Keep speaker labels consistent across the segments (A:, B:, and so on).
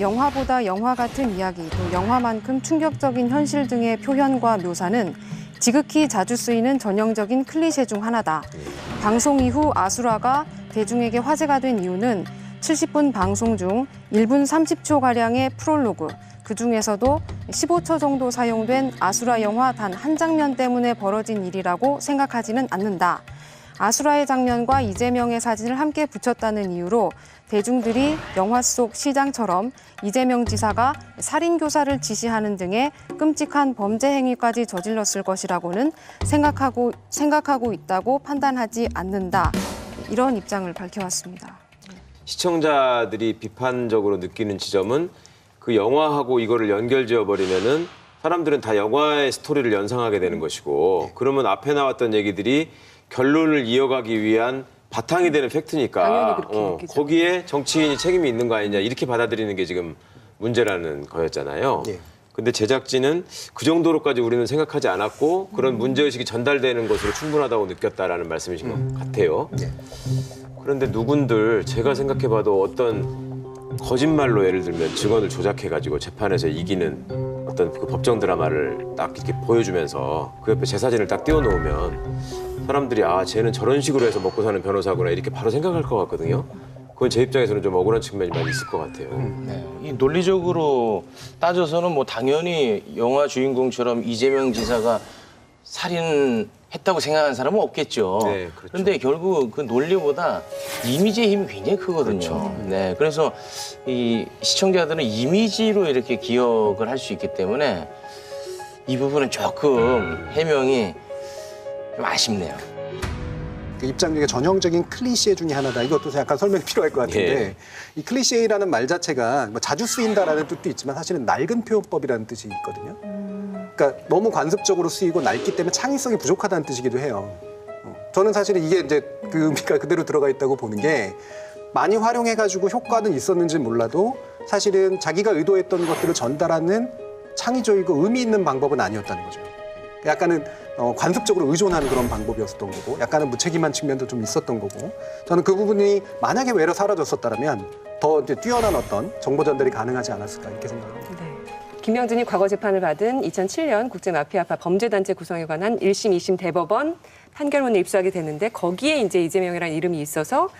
A: 영화보다 영화 같은 이야기, 또 영화만큼 충격적인 현실 등의 표현과 묘사는 지극히 자주 쓰이는 전형적인 클리셰 중 하나다. 방송 이후 아수라가 대중에게 화제가 된 이유는 70분 방송 중 1분 30초 가량의 프롤로그, 그 중에서도 15초 정도 사용된 아수라 영화 단 한 장면 때문에 벌어진 일이라고 생각하지는 않는다. 아수라의 장면과 이재명의 사진을 함께 붙였다는 이유로 대중들이 영화 속 시장처럼 이재명 지사가 살인 교사를 지시하는 등의 끔찍한 범죄 행위까지 저질렀을 것이라고는 생각하고 생각하고 있다고 판단하지 않는다. 이런 입장을 밝혀왔습니다.
B: 시청자들이 비판적으로 느끼는 지점은 그 영화하고 이거를 연결지어 버리면은 사람들은 다 영화의 스토리를 연상하게 되는 것이고 그러면 앞에 나왔던 얘기들이 결론을 이어가기 위한 바탕이 되는 팩트니까 어. 거기에 정치인이 책임이 있는 거 아니냐 이렇게 받아들이는 게 지금 문제라는 거였잖아요.
C: 예.
B: 근데 제작진은 그 정도로까지 우리는 생각하지 않았고 그런 문제의식이 전달되는 것으로 충분하다고 느꼈다라는 말씀이신 것 같아요.
C: 예.
B: 그런데 누군들 제가 생각해봐도 어떤 거짓말로 예를 들면 증언을 조작해가지고 재판에서 이기는 어떤 그 법정 드라마를 딱 이렇게 보여주면서 그 옆에 제 사진을 딱 띄워놓으면 사람들이 아 쟤는 저런 식으로 해서 먹고 사는 변호사구나 이렇게 바로 생각할 것 같거든요. 그건 제 입장에서는 좀 억울한 측면이 많이 있을 것 같아요.
D: 네. 이 논리적으로 따져서는 뭐 당연히 영화 주인공처럼 이재명 지사가 살인했다고 생각하는 사람은 없겠죠.
B: 네, 그렇죠.
D: 런데 결국 그 논리보다 이미지의 힘이 굉장히 크거든요.
B: 그렇죠.
D: 네. 그래서 이 시청자들은 이미지로 이렇게 기억을 할 수 있기 때문에 이 부분은 조금 해명이 좀 아쉽네요.
C: 그 입장 중에 전형적인 클리셰 중에 하나다. 이것도 약간 설명이 필요할 것 같은데
B: 예.
C: 이 클리셰라는 말 자체가 뭐 자주 쓰인다라는 뜻도 있지만 사실은 낡은 표현법이라는 뜻이 있거든요. 그러니까 너무 관습적으로 쓰이고 낡기 때문에 창의성이 부족하다는 뜻이기도 해요. 어, 저는 사실은 이게 이제 그 의미가 그대로 들어가 있다고 보는 게 많이 활용해가지고 효과는 있었는지 몰라도 사실은 자기가 의도했던 것들을 전달하는 창의적이고 의미 있는 방법은 아니었다는 거죠. 약간은 어, 관습적으로 의존하는 그런 방법이었던 거고 약간은 무책임한 측면도 좀 있었던 거고 저는 그 부분이 만약에 외로 사라졌었다면 더 이제 뛰어난 어떤 정보 전달이 가능하지 않았을까 이렇게 생각합니다.
E: 네. 김영준이 과거 재판을 받은 2007년 국제마피아파 범죄단체 구성에 관한 1심, 2심 대법원 판결문을 입수하게 됐는데 거기에 이제 이재명이라는 이름이 있어서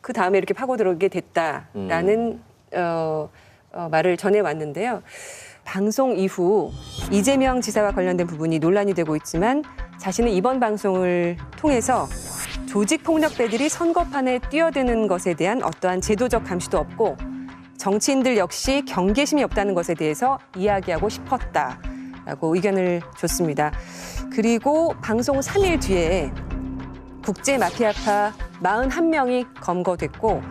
E: 그 다음에 이렇게 파고 들어오게 됐다라는 어, 어, 말을 전해왔는데요. 방송 이후 이재명 지사와 관련된 부분이 논란이 되고 있지만 자신은 이번 방송을 통해서 조직 폭력배들이 선거판에 뛰어드는 것에 대한 어떠한 제도적 감시도 없고 정치인들 역시 경계심이 없다는 것에 대해서 이야기하고 싶었다라고 의견을 줬습니다. 그리고 방송 3일 뒤에 국제 마피아파 41명이 검거됐고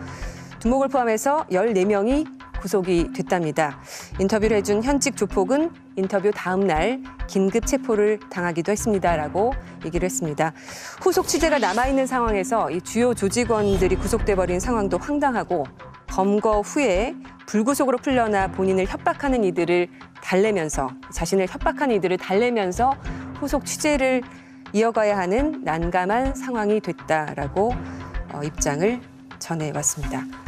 E: 두목을 포함해서 14명이 구속이 됐답니다. 인터뷰를 해준 현직 조폭은 인터뷰 다음 날 긴급 체포를 당하기도 했습니다라고 얘기를 했습니다. 후속 취재가 남아있는 상황에서 이 주요 조직원들이 구속돼 버린 상황도 황당하고 검거 후에 불구속으로 풀려나 본인을 협박하는 이들을 달래면서 자신을 협박하는 이들을 달래면서 후속 취재를 이어가야 하는 난감한 상황이 됐다라고 어, 입장을 전해왔습니다.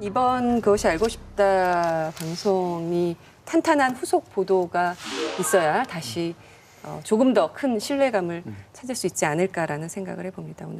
E: 이번 그것이 알고 싶다 방송이 탄탄한 후속 보도가 있어야 다시 어, 조금 더 큰 신뢰감을 찾을 수 있지 않을까라는 생각을 해봅니다. 오늘.